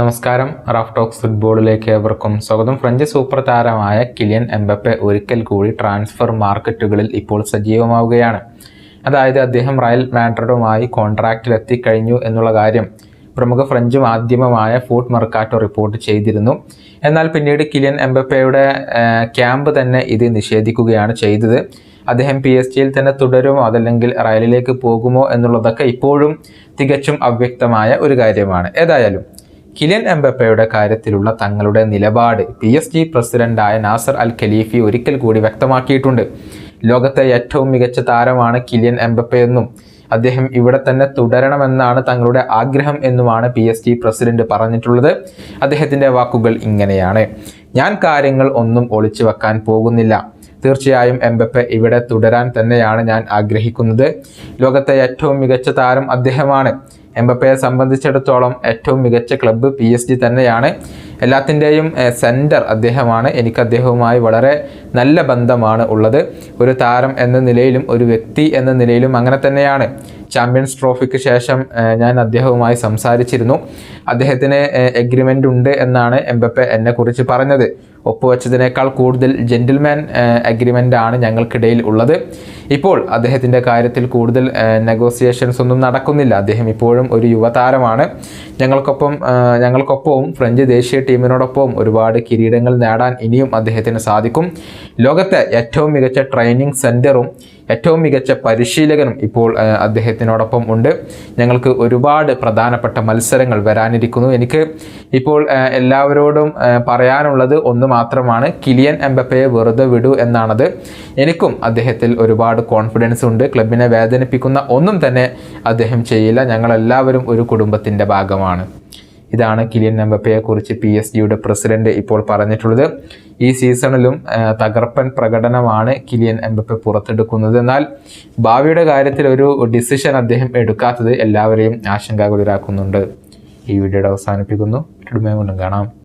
നമസ്കാരം. Raf talks ഫുട്ബോളിലേക്ക് ഏവർക്കും സ്വാഗതം. ഫ്രഞ്ച് സൂപ്പർ താരമായ കിലിയൻ എംബപ്പെ ഒരിക്കൽ കൂടി ട്രാൻസ്ഫർ മാർക്കറ്റുകളിൽ ഇപ്പോൾ സജീവമാവുകയാണ്. അതായത് അദ്ദേഹം റയൽ മാഡ്രിഡുമായി കോൺട്രാക്റ്റിലെത്തി എത്തിക്കഴിഞ്ഞു എന്നുള്ള കാര്യം പ്രമുഖ ഫ്രഞ്ച് മാധ്യമമായ ഫൂട്ട് മെർക്കാറ്റോ റിപ്പോർട്ട് ചെയ്തിരുന്നു. എന്നാൽ പിന്നീട് കിലിയൻ എംബപ്പയുടെ ക്യാമ്പ് തന്നെ ഇത് നിഷേധിക്കുകയാണ് ചെയ്തത്. അദ്ദേഹം പി എസ് ജിയിൽ തന്നെ തുടരുമോ അതല്ലെങ്കിൽ റയലിലേക്ക് പോകുമോ എന്നുള്ളതൊക്കെ ഇപ്പോഴും തികച്ചും അവ്യക്തമായ ഒരു കാര്യമാണ്. ഏതായാലും കിലിയൻ എംബപ്പയുടെ കാര്യത്തിലുള്ള തങ്ങളുടെ നിലപാട് പി എസ് ജി പ്രസിഡന്റായ നാസർ അൽ ഖലീഫി ഒരിക്കൽ കൂടി വ്യക്തമാക്കിയിട്ടുണ്ട്. ലോകത്തെ ഏറ്റവും മികച്ച താരമാണ് കിലിയൻ എംബപ്പയെന്നും അദ്ദേഹം ഇവിടെ തന്നെ തുടരണമെന്നാണ് തങ്ങളുടെ ആഗ്രഹം എന്നുമാണ് പി എസ് ജി പ്രസിഡന്റ് പറഞ്ഞിട്ടുള്ളത്. അദ്ദേഹത്തിന്റെ വാക്കുകൾ ഇങ്ങനെയാണ്. ഞാൻ കാര്യങ്ങൾ ഒന്നും ഒളിച്ചു വെക്കാൻ പോകുന്നില്ല. തീർച്ചയായും എംബപ്പെ ഇവിടെ തുടരാൻ തന്നെയാണ് ഞാൻ ആഗ്രഹിക്കുന്നത്. ലോകത്തെ ഏറ്റവും മികച്ച താരം അദ്ദേഹമാണ്. എംബപ്പയെ സംബന്ധിച്ചിടത്തോളം ഏറ്റവും മികച്ച ക്ലബ്ബ് പി എസ് ജി തന്നെയാണ് എല്ലാത്തിന്റെയും സെന്റർ അദ്ദേഹമാണ്. എനിക്ക് അദ്ദേഹവുമായി വളരെ നല്ല ബന്ധമാണ് ഉള്ളത്. ഒരു താരം എന്ന നിലയിലും ഒരു വ്യക്തി എന്ന നിലയിലും അങ്ങനെ തന്നെയാണ്. ചാമ്പ്യൻസ് ട്രോഫിക്ക് ശേഷം ഞാൻ അദ്ദേഹവുമായി സംസാരിച്ചിരുന്നു. അദ്ദേഹത്തിന് എഗ്രിമെന്റ് ഉണ്ട് എന്നാണ് എംബപ്പെ എന്നെക്കുറിച്ച് പറഞ്ഞത്. ഒപ്പുവെച്ചതിനേക്കാൾ കൂടുതൽ ജെന്റിൽമാൻ അഗ്രിമെന്റ് ആണ് ഞങ്ങൾക്കിടയിൽ ഉള്ളത്. ഇപ്പോൾ അദ്ദേഹത്തിന്റെ കാര്യത്തിൽ കൂടുതൽ നെഗോസിയേഷൻസ് ഒന്നും നടക്കുന്നില്ല. അദ്ദേഹം ഇപ്പോഴും ഒരു യുവതാരമാണ്. ഞങ്ങൾക്കൊപ്പം ഞങ്ങൾക്കൊപ്പവും ഫ്രഞ്ച് ദേശീയ ടീമിനോടൊപ്പവും ഒരുപാട് കിരീടങ്ങൾ നേടാൻ ഇനിയും അദ്ദേഹത്തിന് സാധിക്കും. ലോകത്തെ ഏറ്റവും മികച്ച ട്രെയിനിങ് സെന്ററും ഏറ്റവും മികച്ച പരിശീലകനും ഇപ്പോൾ അദ്ദേഹത്തിനോടൊപ്പം ഉണ്ട്. ഞങ്ങൾക്ക് ഒരുപാട് പ്രധാനപ്പെട്ട മത്സരങ്ങൾ വരാനിരിക്കുന്നു. എനിക്ക് ഇപ്പോൾ എല്ലാവരോടും പറയാനുള്ളത് ഒന്ന് മാത്രമാണ്. കിലിയൻ എംബപ്പയെ വെറുതെ വിടൂ എന്നാണത്. എനിക്കും അദ്ദേഹത്തിൽ ഒരുപാട് കോൺഫിഡൻസ് ഉണ്ട്. ക്ലബിനെ വേദനിപ്പിക്കുന്ന ഒന്നും തന്നെ അദ്ദേഹം ചെയ്യില്ല. ഞങ്ങളെല്ലാവരും ഒരു കുടുംബത്തിന്റെ ഭാഗമാണ്. ഇതാണ് കിലിയൻ നമ്പപ്പയെ കുറിച്ച് പി എസ് ജിയുടെ പ്രസിഡന്റ് ഇപ്പോൾ പറഞ്ഞിട്ടുള്ളത്. ഈ സീസണിലും തകർപ്പൻ പ്രകടനമാണ് കിലിയൻ എംബപ്പെ പുറത്തെടുക്കുന്നത്. എന്നാൽ ഭാവിയുടെ കാര്യത്തിൽ ഒരു ഡിസിഷൻ അദ്ദേഹം എടുക്കാത്തത് എല്ലാവരെയും ആശങ്കാകുലരാക്കുന്നുണ്ട്. ഈ വീഡിയോയുടെ അവസാനിപ്പിക്കുന്നു. വീണ്ടും കാണാം.